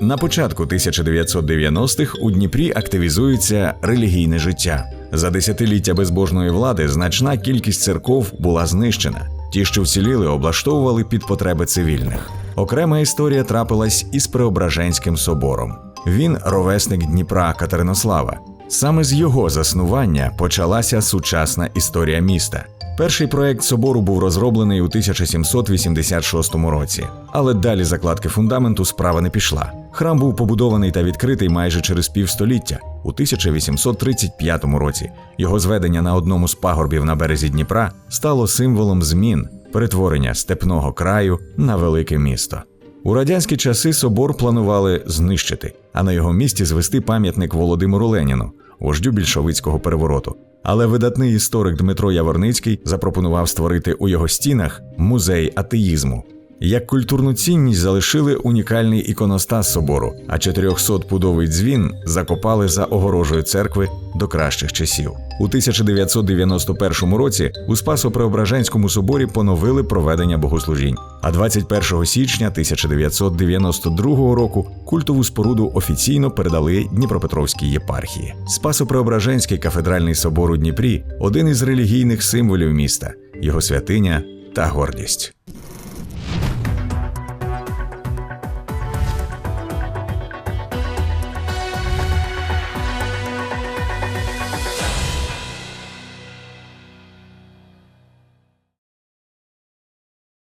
На початку 1990-х у Дніпрі активізується релігійне життя. За десятиліття безбожної влади значна кількість церков була знищена. Ті, що вціліли, облаштовували під потреби цивільних. Окрема історія трапилась із Преображенським собором. Він ровесник Дніпра Катеринослава. Саме з його заснування почалася сучасна історія міста. Перший проект собору був розроблений у 1786 році, але далі закладки фундаменту справа не пішла. Храм був побудований та відкритий майже через півстоліття у 1835 році. Його зведення на одному з пагорбів на березі Дніпра стало символом змін перетворення степного краю на велике місто. У радянські часи собор планували знищити, а на його місці звести пам'ятник Володимиру Леніну, вождю більшовицького перевороту. Але видатний історик Дмитро Яворницький запропонував створити у його стінах музей атеїзму. Як культурну цінність залишили унікальний іконостас собору, а 400-пудовий дзвін закопали за огорожею церкви до кращих часів. У 1991 році у Спасо-Преображенському соборі поновили проведення богослужінь. А 21 січня 1992 року культову споруду офіційно передали Дніпропетровській єпархії. Спасо-Преображенський кафедральний собор у Дніпрі один із релігійних символів міста, його святиня та гордість.